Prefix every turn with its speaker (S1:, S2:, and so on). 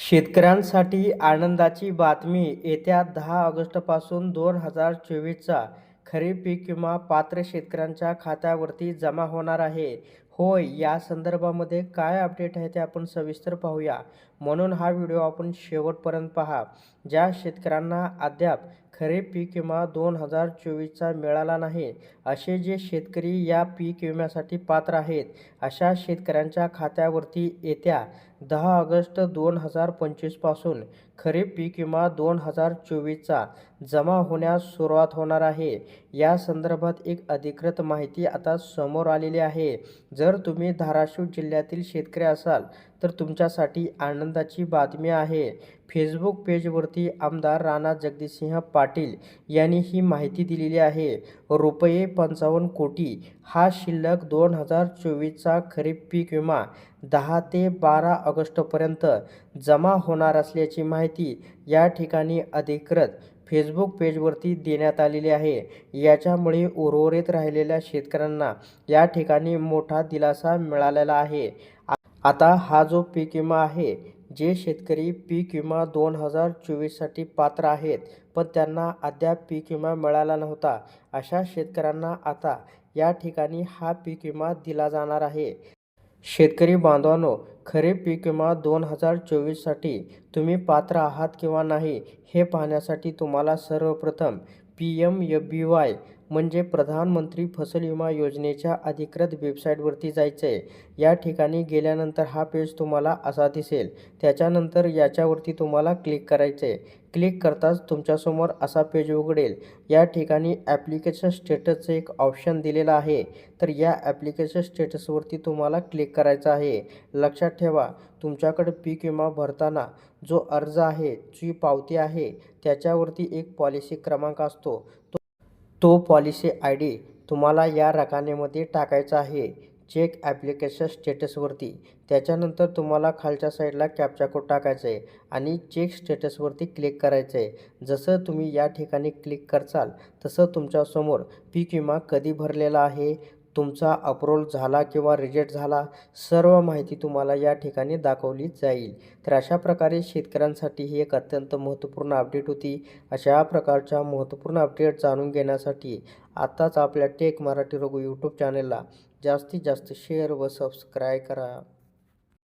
S1: शेतकऱ्यांसाठी आनंदाची बातमी. येत्या दहा ऑगस्टपासून दोन हजार चोवीसचा खरीप पीक विमा पात्र शेतकऱ्यांच्या खात्यावरती जमा होणार आहे. होय या संदर्भामध्ये काय अपडेट आहे ते आपण सविस्तर पाहूया. म्हणून हा व्हिडिओ आपण शेवटपर्यंत पहा. ज्या शेतकऱ्यांना अद्याप खरे पीक विमा दोन हजार चोवीसचा मिळाला नाही. असे जे शेतकरी या पीक विम्यासाठी पात्र आहेत अशा शेतकऱ्यांच्या खात्यावरती येत्या दहा ऑगस्ट दोन हजार पंचवीसपासून खरीप पीक विमा दोन हजार चोवीसचा जमा होण्यास सुरुवात होणार आहे. या संदर्भात एक अधिकृत माहिती आता समोर आलेली आहे. जर तुम्ही धाराशिव जिल्ह्यातील शेतकरी असाल तर तुमच्यासाठी आनंदाची बातमी आहे. फेसबुक पेजवरती आमदार राणा जगदीशसिंह पाटील यांनी ही माहिती दिलेली आहे. रुपये पंचावन्न कोटी हा शिल्लक दोन हजार चोवीसचा खरीप पीक विमा दहा ते बारा ऑगस्टपर्यंत जमा होणार असल्याची माहिती या ठिकाणी अधिकृत फेसबुक पेजवरती देण्यात आलेली आहे. याच्यामुळे उर्वरित राहिलेल्या शेतकऱ्यांना या ठिकाणी मोठा दिलासा मिळालेला आहे. आता हा जो पीक विमा आहे जे शेतकरी पीक विमा दोन हजार चोवीससाठी पात्र आहेत पण त्यांना अद्याप पीक विमा मिळाला नव्हता. अशा शेतकऱ्यांना आता या ठिकाणी हा पीक विमा दिला जाणार आहे. शेतकरी बांधवांनो खरे पीक विमा दोन हजार चोवीससाठी तुम्ही पात्र आहात किंवा नाही हे पाहण्यासाठी तुम्हाला सर्वप्रथम P M F B Y म्हणजे प्रधानमंत्री फसल विमा योजनेच्या अधिकृत वेबसाईटवरती जायचं आहे या ठिकाणी गेल्यानंतर हा पेज तुम्हाला असा दिसेल. त्याच्यानंतर याच्यावरती तुम्हाला क्लिक करायचं आहे क्लिक करताच तुमच्यासमोर असा पेज उघडेल. या ठिकाणी ॲप्लिकेशन स्टेटसचं एक ऑप्शन दिलेलं आहे. तर या ॲप्लिकेशन स्टेटसवरती तुम्हाला क्लिक करायचं आहे. लक्षात ठेवा तुमच्याकडे पीक विमा भरताना जो अर्ज आहे जी पावती आहे त्याच्यावरती एक पॉलिसी क्रमांक असतो. तो पॉलिसी आय डी तुम्हाला या रकानेमध्ये टाकायचा आहे. चेक ॲप्लिकेशन स्टेटसवरती. त्याच्यानंतर तुम्हाला खालच्या साईडला कॅप्चा कोड टाकायचा आहे आणि चेक स्टेटसवरती क्लिक करायचं आहे जसं तुम्ही या ठिकाणी क्लिक करचाल तसं तुमच्यासमोर पीक विमा कधी भरलेला आहे? तुमचा अप्रोल झाला किंवा रिजेक्ट झाला सर्व माहिती तुम्हाला या ठिकाणी दाखवली जाईल. तर अशा प्रकारे शेतकऱ्यांसाठी ही एक अत्यंत महत्त्वपूर्ण अपडेट होती. अशा प्रकारच्या महत्त्वपूर्ण अपडेट जाणून घेण्यासाठी आत्ताच आपल्या टेक मराठी रघु यूट्यूब चॅनलला जास्तीत जास्त शेअर व सबस्क्राईब करा.